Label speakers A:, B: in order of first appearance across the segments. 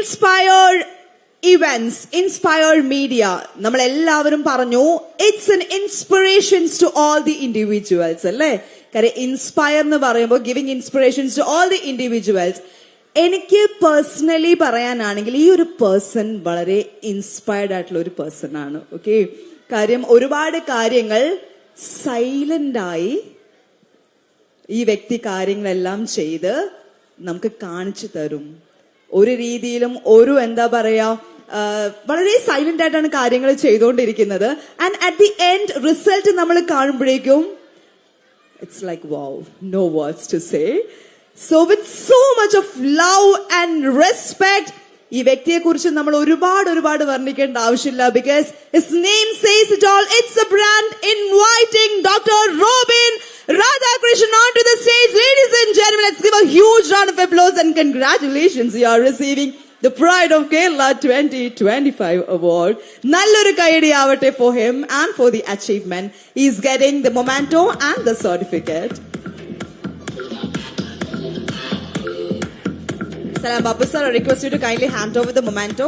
A: Inspire events inspired media നമ്മൾ എല്ലാവരും പറഞ്ഞു it's an inspirations to all the individuals അല്ലേ? കാര്യം ഇൻസ്പയർ എന്ന് പറയുമ്പോൾ giving inspirations to all the individuals എനിക്ക് പേഴ്സണലി പറയാനാണെങ്കിൽ ഈ ഒരു പേഴ്സൺ വളരെ ഇൻസ്പയർഡ് ആയിട്ടുള്ള ഒരു പേഴ്സൺ ആണ് ഓക്കെ കാര്യം ഒരുപാട് കാര്യങ്ങൾ സൈലന്റ് ആയി ഈ വ്യക്തി കാര്യങ്ങളെല്ലാം ചെയ്ത് നമുക്ക് കാണിച്ചു തരും. ഒരു രീതിയിലും ഒരു എന്താ പറയാ വളരെ സൈലന്റ് ആയിട്ടാണ് കാര്യങ്ങൾ ചെയ്തുകൊണ്ടിരിക്കുന്നത്. And at the end result നമ്മൾ കാണുമ്പോഴേക്കും it's like wow no words to say so with so much of love and respect ഈ വ്യക്തിയെ കുറിച്ച് നമ്മൾ ഒരുപാട് ഒരുപാട് വർണിക്കേണ്ട ആവശ്യമില്ല. Because his name says it all it's a brand inviting doctor Robin Radhakrishnan a huge round of applause and congratulations. You are receiving the Pride of Kerala 2025 award. നല്ലൊരു കൈയടി ആവട്ടെ for him and for the achievement. He is getting the memento and the certificate. Salam Babu sir, I request you to kindly hand over the memento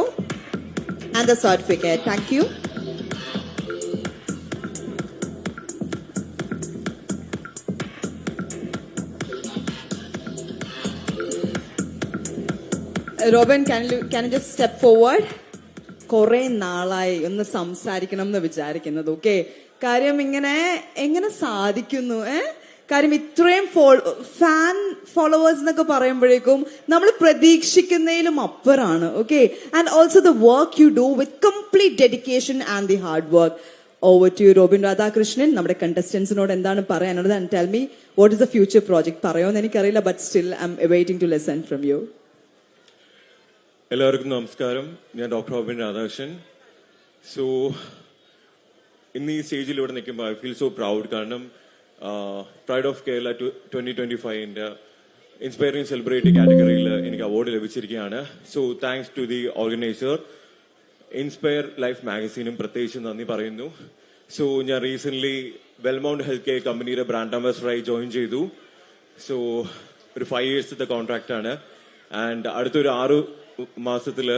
A: and the certificate. Thank you. Robin can can just step forward? കുറെ നാളായി ഒന്ന് സംസാരിക്കണം എന്ന് വിചാരിക്കുന്നത് okay കാര്യം ഇങ്ങനെ എങ്ങനെ സാധിക്കുന്നു ഏ? കാര്യം ഇത്രയും ഫാൻ ഫോളോവേഴ്സ് എന്നൊക്കെ പറയുമ്പോഴേക്കും നമ്മൾ പ്രതീക്ഷിക്കുന്നതിലും അപ്പുറാണ് okay and also the work you do with complete dedication and the hard work over to Robin Radhakrishnan നമ്മുടെ കണ്ടസ്റ്റൻസിനോട് എന്താണ് പറയാനുള്ളത്? And tell me what is the future project പറയുമെന്ന് എനിക്കറിയില്ല but still I'm waiting to lesson from you
B: എല്ലാവർക്കും നമസ്കാരം. ഞാൻ doctor ഓബിൻ Radhakrishnan. So ഇന്ന് ഈ സ്റ്റേജിൽ ഇവിടെ നിൽക്കുമ്പോൾ ഐ ഫീൽ സോ പ്രൗഡ് കാരണം pride of Kerala twenty twenty ഫൈവിന്റെ inspiring celebrity കാറ്റഗറിയിൽ എനിക്ക് award ലഭിച്ചിരിക്കുകയാണ്. So thanks to the organiser inspire life മാഗസീനും പ്രത്യേകിച്ച് നന്ദി പറയുന്നു. സോ ഞാൻ റീസെന്റ് വെൽമൗണ്ട് ഹെൽത്ത് കെയർ കമ്പനിയുടെ ബ്രാൻഡ് അംബാസഡറായി ജോയിൻ ചെയ്തു. സോ ഒരു ഫൈവ് ഇയേഴ്സത്തെ ആണ്. ആൻഡ് അടുത്തൊരു ആറ് മാസത്തിൽ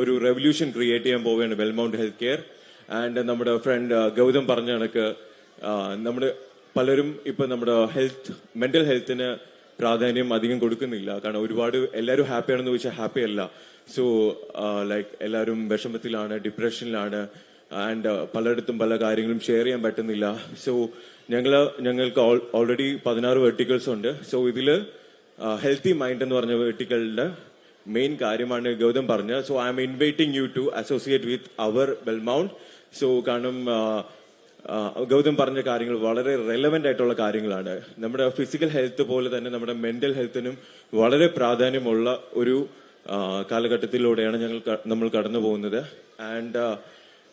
B: ഒരു റെവല്യൂഷൻ ക്രിയേറ്റ് ചെയ്യാൻ പോവുകയാണ് വെൽമൗണ്ട് ഹെൽത്ത് കെയർ ആൻഡ് നമ്മുടെ ഫ്രണ്ട് ഗൗതം പറഞ്ഞ കണക്ക് നമ്മുടെ പലരും ഇപ്പൊ നമ്മുടെ ഹെൽത്ത് മെന്റൽ ഹെൽത്തിന് പ്രാധാന്യം അധികം കൊടുക്കുന്നില്ല. കാരണം ഒരുപാട് എല്ലാവരും ഹാപ്പി ആണെന്ന് ചോദിച്ചാൽ ഹാപ്പി അല്ല. സോ ലൈക്ക് എല്ലാവരും വിഷമത്തിലാണ് ഡിപ്രഷനിലാണ് ആൻഡ് പലയിടത്തും പല കാര്യങ്ങളും ഷെയർ ചെയ്യാൻ പറ്റുന്നില്ല. സോ ഞങ്ങൾ ഞങ്ങൾക്ക് ഓൾറെഡി പതിനാറ് വെർട്ടിക്കൽസ് ഉണ്ട്. സോ ഇതിൽ ഹെൽത്തി മൈൻഡ് എന്ന് പറഞ്ഞ വെർട്ടിക്കലിന്റെ മെയിൻ കാര്യമാണ് ഗൗതം പറഞ്ഞത്. So I'm inviting you to associate with our Wellmount so കാരണം ഗൗതം പറഞ്ഞ കാര്യങ്ങൾ വളരെ റെലവെന്റ് ആയിട്ടുള്ള കാര്യങ്ങളാണ്. നമ്മുടെ ഫിസിക്കൽ ഹെൽത്ത് പോലെ തന്നെ നമ്മുടെ മെന്റൽ ഹെൽത്തിനും വളരെ പ്രാധാന്യമുള്ള ഒരു കാലഘട്ടത്തിലൂടെയാണ് ഞങ്ങൾ നമ്മൾ കടന്നു പോകുന്നത്. ആൻഡ്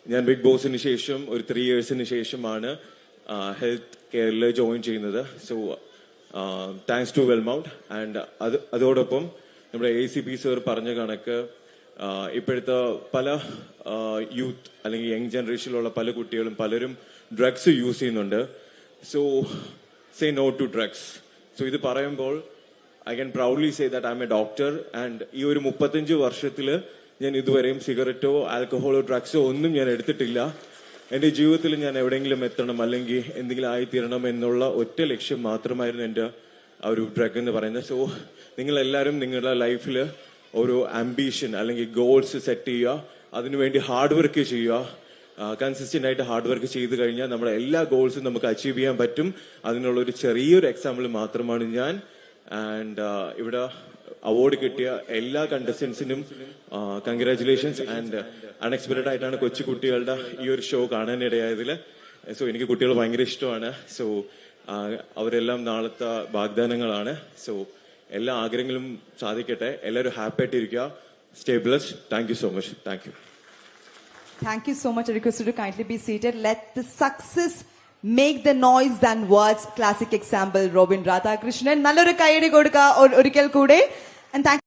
B: ഞാൻ ബിഗ് ബോസിന് ശേഷം ഒരു ത്രീ ഇയേഴ്സിന് ശേഷമാണ് ഹെൽത്ത് കെയറിൽ ജോയിൻ ചെയ്യുന്നത്. So thanks to Wellmount and അത് അതോടൊപ്പം നമ്മുടെ എ സി പി സർ പറഞ്ഞ കണക്ക് ഇപ്പോഴത്തെ പല യൂത്ത് അല്ലെങ്കിൽ യങ് ജനറേഷനിലുള്ള പല കുട്ടികളും പലരും ഡ്രഗ്സ് യൂസ് ചെയ്യുന്നുണ്ട്. So say no to drugs so ഇത് പറയുമ്പോൾ I can proudly say that I'm a doctor and ഈ ഒരു മുപ്പത്തഞ്ച് വർഷത്തിൽ ഞാൻ ഇതുവരെയും സിഗരറ്റോ ആൽക്കഹോളോ ഡ്രഗ്സോ ഒന്നും ഞാൻ എടുത്തിട്ടില്ല. എന്റെ ജീവിതത്തിൽ ഞാൻ എവിടെയെങ്കിലും എത്തണം അല്ലെങ്കിൽ എന്തെങ്കിലും ആയിത്തീരണം എന്നുള്ള ഒറ്റ ലക്ഷ്യം മാത്രമായിരുന്നു എന്റെ ആ ഒരു ഡ്രഗ് എന്ന് പറയുന്നത്. സോ നിങ്ങൾ എല്ലാവരും നിങ്ങളുടെ ലൈഫിൽ ഒരു ആംബിഷൻ അല്ലെങ്കിൽ ഗോൾസ് സെറ്റ് ചെയ്യുക. അതിനുവേണ്ടി ഹാർഡ് വർക്ക് ചെയ്യുക. കൺസിസ്റ്റന്റ് ആയിട്ട് ഹാർഡ് വർക്ക് ചെയ്ത് കഴിഞ്ഞാൽ നമ്മുടെ എല്ലാ ഗോൾസും നമുക്ക് അച്ചീവ് ചെയ്യാൻ പറ്റും. അതിനുള്ള ഒരു ചെറിയൊരു എക്സാമ്പിൾ മാത്രമാണ് ഞാൻ. ആൻഡ് ഇവിടെ അവാർഡ് കിട്ടിയ എല്ലാ കണ്ടസ്റ്റൻസിനും കൺഗ്രാറ്റുലേഷൻസ് ആൻഡ് അൺഎക്സ്പെക്ടഡ് ആയിട്ടാണ് കൊച്ചു കുട്ടികളുടെ ഈ ഒരു ഷോ കാണാനിടയായതിൽ സോ എനിക്ക് കുട്ടികൾ ഭയങ്കര ഇഷ്ടമാണ്. സോ അവരെല്ലാം നാളത്തെ വാഗ്ദാനങ്ങളാണ്. സോ എല്ലാ ആഗ്രഹങ്ങളും സാധിക്കട്ടെ. എല്ലാവരും ഹാപ്പി ആയിട്ടിരിക്കുക. Stay blessed thank you so much thank you
A: thank you so much request to kindly be seated let the success make the noise the words classic example Robin Radhakrishnan. നല്ലൊരു കൈയടി കൊടുക്കുക. ഒരിക്കൽ കൂടെ. ആൻഡ്